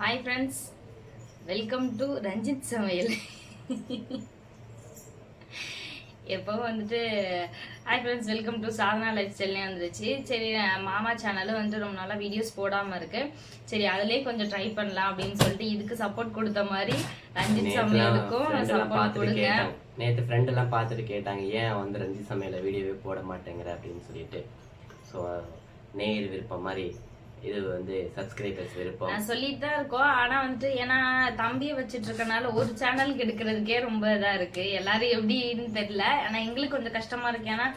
Hi friends welcome to Ranjith சமையல் எப்போ வந்துட்டு hi friends welcome to Sadhana life ஸ்டைல்னே வந்துருச்சு. சரி மாமா சேனலும் வந்துட்டு ரொம்ப நாளாக வீடியோஸ் போடாமல் இருக்கு. சரி அதிலே கொஞ்சம் ட்ரை பண்ணலாம் அப்படின்னு சொல்லிட்டு இதுக்கு சப்போர்ட் கொடுத்த மாதிரி ரஞ்சித் சமையலுக்கும் சப்போர்ட் கொடுங்க. நேற்று ஃப்ரெண்ட் எல்லாம் பார்த்துட்டு கேட்டாங்க ஏன் வந்து ரஞ்சித் சமையல வீடியோவே போட மாட்டேங்கிற? அப்படின்னு சொல்லிட்டு. ஸோ நேர் விருப்பம் மாதிரி இது வந்து சப்ஸ்கிரைபர்ஸ் விருப்பம். நான் சொல்லிட்டு தான் இருக்கோம். ஆனா வந்துட்டு ஏன்னா தம்பியை வச்சுட்டு இருக்கனால ஒரு சேனலுக்கு எடுக்கிறதுக்கே ரொம்ப இதா இருக்கு. எல்லாரும் எப்படின்னு தெரியல. ஆனா எங்களுக்கு கொஞ்சம் கஷ்டமா இருக்கு. ஏன்னா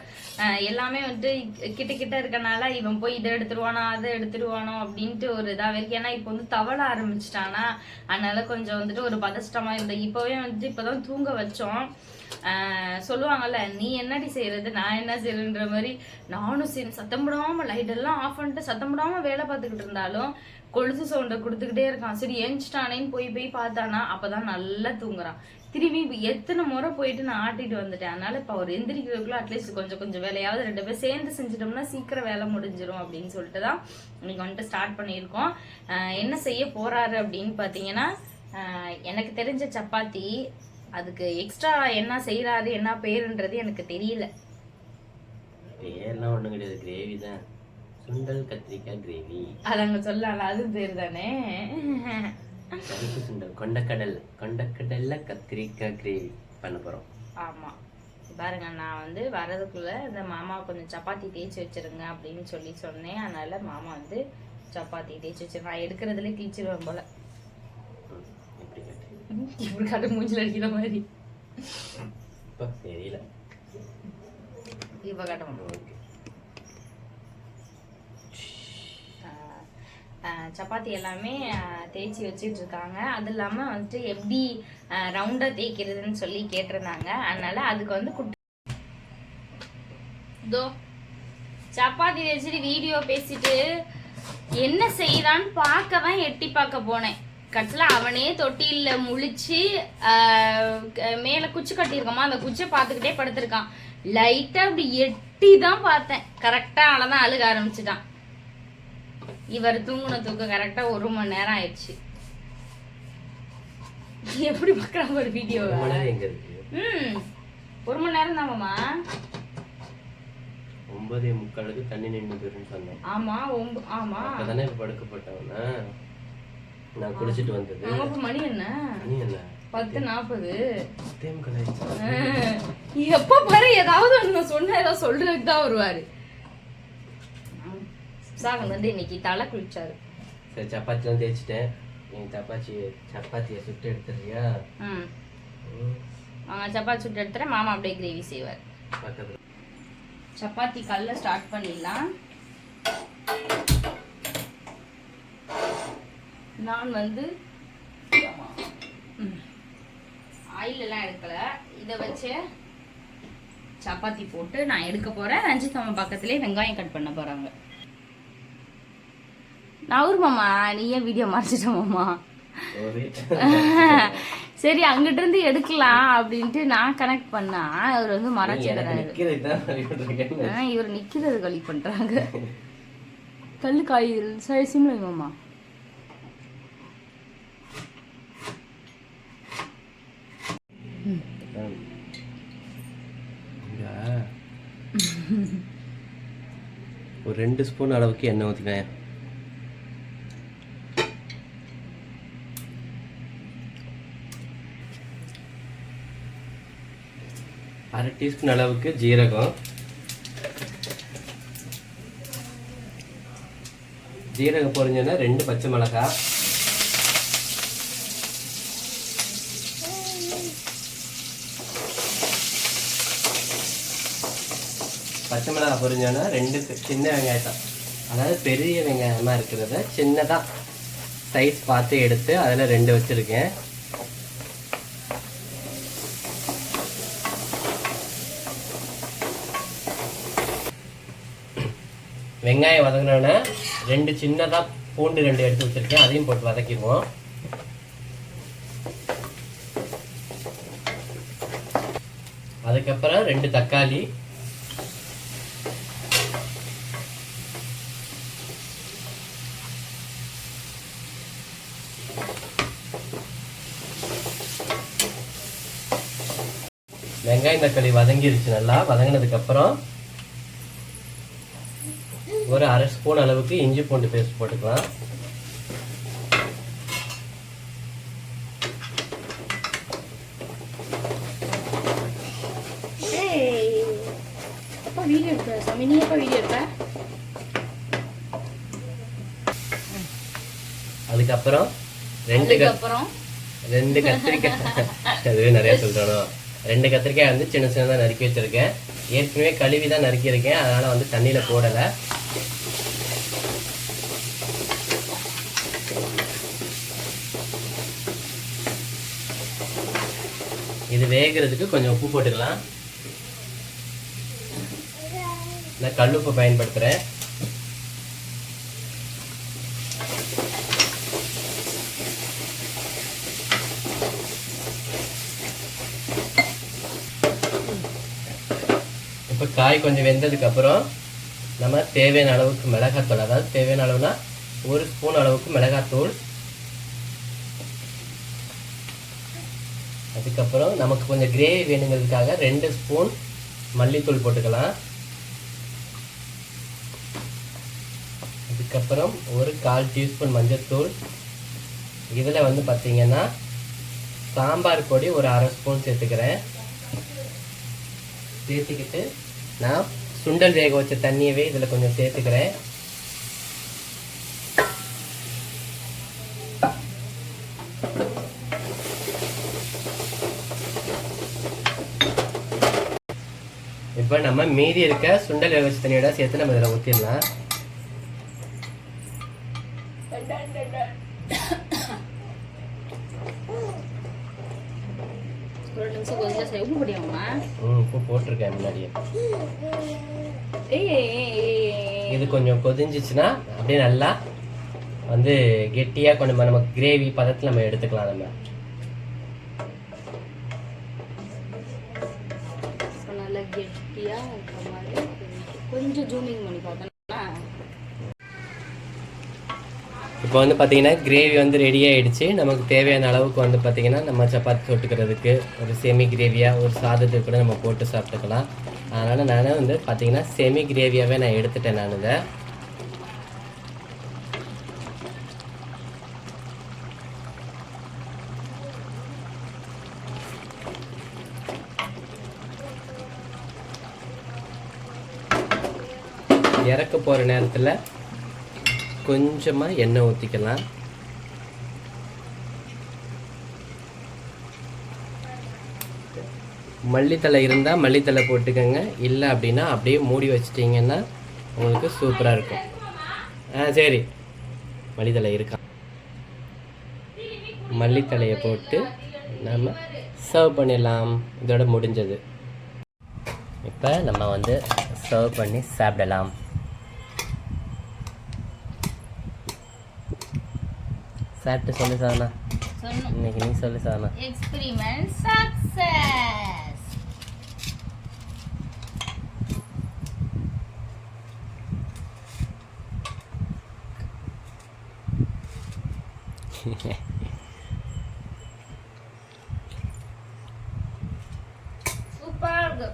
எல்லாமே வந்துட்டு கிட்ட கிட்ட இருக்கனால இவன் போய் இதை எடுத்துருவானோ அதை எடுத்துருவானோ அப்படின்ட்டு ஒரு இதாவே இருக்கு. ஏன்னா இப்போ வந்து தவள ஆரம்பிச்சிட்டானா. அதனால கொஞ்சம் வந்துட்டு ஒரு பதஷ்டமா இருந்தது இப்பவே வந்துட்டு இப்பதான் தூங்க வச்சோம். சொல்லுவாங்கல்ல நீ என்னடி செய்யறது நான் என்ன செய்யறன்ற மாதிரி. நானும் சரி சத்தம் போடாம லைட் எல்லாம் ஆஃப் பண்ணிட்டு சத்தம் போடாம வேலை பார்த்துக்கிட்டு இருந்தாலும் கொலுசு சவுண்டை கொடுத்துக்கிட்டே இருக்கான். சரி ஏஞ்சிட்டானேன்னு போய் போய் பார்த்தானா அப்பதான் நல்லா தூங்குறான். திரும்பி எத்தனை முறை போயிட்டு நான் ஆட்டிட்டு வந்துட்டேன். அதனால இப்ப அவர் எந்திரிக்கிறதுக்குள்ள அட்லீஸ்ட் கொஞ்சம் கொஞ்சம் வேலையாவது ரெண்டு பேர் சேர்ந்து செஞ்சிட்டோம்னா சீக்கிரம் வேலை முடிஞ்சிடும் அப்படின்னு சொல்லிட்டு தான் இன்னைக்கு வந்துட்டு ஸ்டார்ட் பண்ணியிருக்கோம். என்ன செய்ய போறாரு அப்படின்னு பார்த்தீங்கன்னா எனக்கு தெரிஞ்ச சப்பாத்தி அதுக்கு எக்ஸ்ட்ரா என்ன செய்யறாரு என்ன பேருன்றது எனக்கு தெரியல. பேர்லாம் ஒன்றும் கிடையாது கிரேவி தான். சுண்டல் கத்திரிக்காய் கிரேவி அது அங்க சொல்லல அது பேர் தானே? கருப்பு சுண்டல் கொண்டக்கடல். கொண்டக்கடல்ல கத்திரிக்காய் கிரேவி பண்ண போறோம். ஆமா. பாருங்க நான் வந்து வரதுக்குள்ள இந்த மாமா கொஞ்சம் சப்பாத்தி தேய்ச்சி வச்சிருங்க அப்படின்னு சொல்லி சொன்னேன். அதனால மாமா வந்து சப்பாத்தி தேய்ச்சி வச்சிரு நான் எடுக்கிறதுல கிழிச்சிருவேன் போல. இப்படி கட்டு மூஞ்சில் அடிக்கிற மாதிரி இப்போ தெரியல இப்ப ஆஹ் சப்பாத்தி எல்லாமே தேய்ச்சி வச்சிட்டு இருக்காங்க அது இல்லாம வந்துட்டு எப்படி ரவுண்டா தேய்க்கிறதுன்னு சொல்லி கேட்டிருந்தாங்க. அதனால அதுக்கு வந்து குட்டி இதோ சப்பாத்தி தேய்ச்சிட்டு வீடியோ பேசிட்டு என்ன செய்யறான்னு பார்க்க தான் எட்டி பார்க்க போனேன். கடைசியில் அவனே தொட்டில முழிச்சு மேல குச்சி கட்டியிருக்கோமா அந்த குச்சியை பார்த்துக்கிட்டே படுத்திருக்கான். லைட்டா அப்படி எட்டி தான் பார்த்தேன் கரெக்டா தான் அழுக ஆரம்பிச்சுட்டான். இவர் தூங்குன தூக்கம் கரெக்டா ஒரு மணி நேரம் ஆயிடுச்சு. எப்படி பார்க்கலாம் ஒரு வீடியோ ம். ஒரு மணி நேரம் தான் மாமா. ஒன்பதே முக்காலுக்கு தண்ணி நின்று சொன்னேன். ஆமா ஒம்ப ஆமா. அப்பதானே இப்ப படுக்க போட்டவனா நான் குளிச்சிட்டு வந்தது. இப்ப மணி என்ன? நீ என்ன? பத்து நாற்பது? எப்ப பாரு ஏதாவது ஒண்ணு சொன்ன ஏதாவது சொல்றதுக்கு தான் வருவாரு. சாகன் வந்து இன்னைக்கு தலை குளிச்சாரு. சரி சப்பாத்திலாம் தேய்ச்சிட்டேன். நீ சப்பாத்தி சப்பாத்தியை சுட்டு எடுத்துறியா ம். சப்பாத்தி சுட்டு எடுத்துட்டு மாமா அப்படியே கிரேவி செய்வார். பக்கத்துல. சப்பாத்தி கல்ல ஸ்டார்ட் பண்ணிடலாம். நான் வந்து ஆயில் எல்லாம் எடுக்கல. இதை வச்சு சப்பாத்தி போட்டு நான் எடுக்க போறேன். ரஞ்சித் மாமா பக்கத்துலேயே வெங்காயம் கட் பண்ண போறாங்க. நவுரு மாமா நீ ஏன் வீடியோ மறைச்சிட்ட மாமா? சரி அங்கிட்ட இருந்து எடுக்கலாம் அப்படின்ட்டு நான் கனெக்ட் பண்ணா அவர் வந்து மறைச்சிடுறாரு. இவர் நிக்கிறது களி பண்றாங்க. கல்லு காய்கள் சரி சிம்ல மாமா. ஒரு ரெண்டு ஸ்பூன் அளவுக்கு எண்ணெய் ஊற்றினேன் அரை டீஸ்பூன் அளவுக்கு ஜீரகம். ஜீரகம் பொரிஞ்சோன்னா ரெண்டு பச்சை மிளகாய். பச்சை மிளகாய் பொரிஞ்சோன்னா ரெண்டு சின்ன சின்ன வெங்காயத்தான் அதாவது பெரிய வெங்காயமாக இருக்கிறத சின்னதாக சைஸ் பார்த்து எடுத்து அதில் ரெண்டு வச்சுருக்கேன். வெங்காயம் வதங்கினோன்னே ரெண்டு சின்னதாக பூண்டு ரெண்டு எடுத்து வச்சுருக்கேன். அதையும் போட்டு வதக்கிடுவோம். அதுக்கப்புறம் ரெண்டு தக்காளி வெங்காயம் தக்காளி வதங்கிருச்சு நல்லா வதங்கினதுக்கு அப்புறம் ஒரு அரை ஸ்பூன் அளவுக்கு இஞ்சி பூண்டு பேஸ்ட் போட்டுக்கலாம். அப்பா வீடியோ எடுக்க சாமி. நீ எப்போ வீடியோ எடுப்ப? அதுக்கப்புறம் ரெண்டு ரெண்டு கத்திரிக்காய். அதுவே நிறைய சொல்றோம் ரெண்டு கத்திரிக்காய் வந்து சின்ன சின்னதாக நறுக்கி வச்சுருக்கேன். ஏற்கனவே கழுவி தான் நறுக்கியிருக்கேன். அதனால் வந்து தண்ணியில் போடலை. இது வேகிறதுக்கு கொஞ்சம் உப்பு போட்டுக்கலாம். நான் கல்லுப்பு பயன்படுத்துகிறேன் இப்போ காய் கொஞ்சம் வெந்ததுக்கப்புறம் நம்ம தேவையான அளவுக்கு மிளகாத்தூள் அதாவது தேவையான அளவுனா ஒரு ஸ்பூன் அளவுக்கு மிளகாத்தூள் அதுக்கப்புறம் நமக்கு கொஞ்சம் கிரேவி வேணுங்கிறதுக்காக ரெண்டு ஸ்பூன் மல்லித்தூள் போட்டுக்கலாம். அதுக்கப்புறம் ஒரு கால் டீஸ்பூன் மஞ்சள்தூள் இதில் வந்து பார்த்தீங்கன்னா சாம்பார் பொடி ஒரு அரை ஸ்பூன் சேர்த்துக்கிறேன். சேர்த்துக்கிட்டு நான் சுண்டல் வேக வச்ச தண்ணியவே இதில் கொஞ்சம் சேர்த்துக்கிறேன். இப்போ நம்ம மீதி இருக்க சுண்டல் வேக வச்ச தண்ணியோட சேர்த்து நம்ம இதில் ஊற்றிடலாம் ஒரு நிமிஷம் கொஞ்சம் சரி உப்பு ம் உப்பு போட்டிருக்கேன் முன்னாடியே. ஏய் இது கொஞ்சம் கொதிஞ்சிச்சுன்னா அப்படியே நல்லா வந்து கெட்டியாக கொஞ்சம் நம்ம கிரேவி பதத்தில் நம்ம எடுத்துக்கலாம் நம்ம. நல்லா கெட்டியாக கொஞ்சம் ஜூமிங் பண்ணி பார்த்தோம்னா இப்போ வந்து பார்த்தீங்கன்னா கிரேவி வந்து ரெடி ஆகிடுச்சு நமக்கு தேவையான அளவுக்கு வந்து பார்த்தீங்கன்னா நம்ம சப்பாத்தி தொட்டுக்கிறதுக்கு ஒரு செமி கிரேவியாக ஒரு சாதத்துக்கு கூட நம்ம போட்டு சாப்பிட்டுக்கலாம். அதனால் நான் வந்து பார்த்தீங்கன்னா செமி கிரேவியாகவே நான் எடுத்துட்டேன் நான் இதை. இறக்க போகிற நேரத்தில் கொஞ்சமாக எண்ணெய் ஊற்றிக்கலாம் மல்லித்தலை இருந்தால் மல்லித்தலை போட்டுக்கோங்க. இல்லை அப்படின்னா அப்படியே மூடி வச்சிட்டிங்கன்னா உங்களுக்கு சூப்பராக இருக்கும். ஆ சரி. மல்லித்தலை இருக்கா? மல்லித்தலையை போட்டு நம்ம சர்வ் பண்ணிடலாம். இதோட முடிஞ்சது. இப்போ நம்ம வந்து சர்வ் பண்ணி சாப்பிடலாம். சாப்பிட்டு சொல்லு சாதனா. இன்னைக்கு நீ சொல்லு சாதனா. எக்ஸ்பெரிமெண்ட் சக்சஸ் சூப்பரா இருக்கு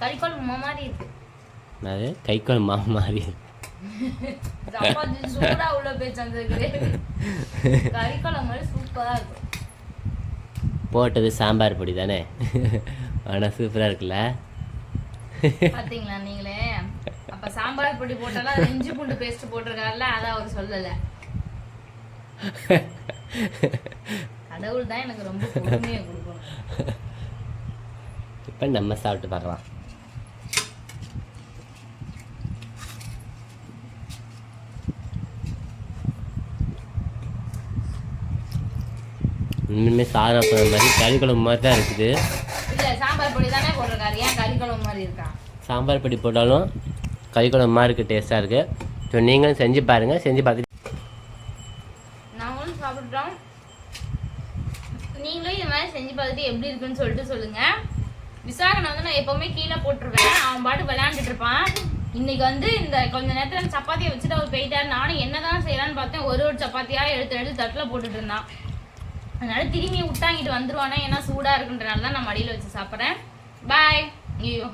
கறிக்குழம்பு மாதிரி இருக்கு. அது கைக்குழம்பு மாவு மாதிரி சப்பாத்தி சூடா உள்ள போய் கறிக்குழம்பு மாதிரி சூப்பரா இருக்கு போட்டது சாம்பார் பொடி தானே? ஆனால் சூப்பராக இருக்குல்ல? பாத்தீங்களா நீங்களே? அப்ப சாம்பார் பொடி போட்டாலும் இஞ்சி பூண்டு பேஸ்ட் போட்டிருக்காருல்ல அதான் அவர் சொல்லல. கடவுள் தான் எனக்கு ரொம்ப பொறுமையை கொடுக்கணும். இப்போ நம்ம சாப்பிட்டு பார்க்கலாம். இன்னுமே சாதம் சொன்ன மாதிரி கறி குழம்பு மாதிரி தான் இருக்குது. இல்ல சாம்பார் பொடி தானே போட்டிருக்காரு. ஏன் கறிக்குழம்பு மாதிரி இருக்கா? சாம்பார் பொடி போட்டாலும் கறி குழம்பு மாதிரி இருக்குது டேஸ்ட்டாக இருக்குது ஸோ நீங்களும் செஞ்சு பாருங்கள் செஞ்சு பார்த்துட்டு நாங்களும் சாப்பிட்டோம் நீங்களும் இது மாதிரி செஞ்சு பார்த்துட்டு எப்படி இருக்குன்னு சொல்லிட்டு சொல்லுங்க. விசாகனை வந்து நான் எப்பவுமே கீழே போட்டுருவேன். அவன் பாட்டு விளையாண்டுட்டு இருப்பான். இன்னைக்கு வந்து இந்த கொஞ்ச நேரத்துல சப்பாத்தியை வச்சுட்டு அவர் போயிட்டாரு. நானும் என்னதான் செய்யலாம்னு பார்த்தேன். ஒரு ஒரு சப்பாத்தியா எடுத்து எடுத்து தட்டுல போட்டுட்டு இருந்தான். அதனால திரும்பி விட்டாங்கிட்டு வந்துருவானா ஏன்னா சூடா இருக்குன்றனால தான் நான் மடியில வச்சு சாப்பிட்றேன். பாய் ஐயோ.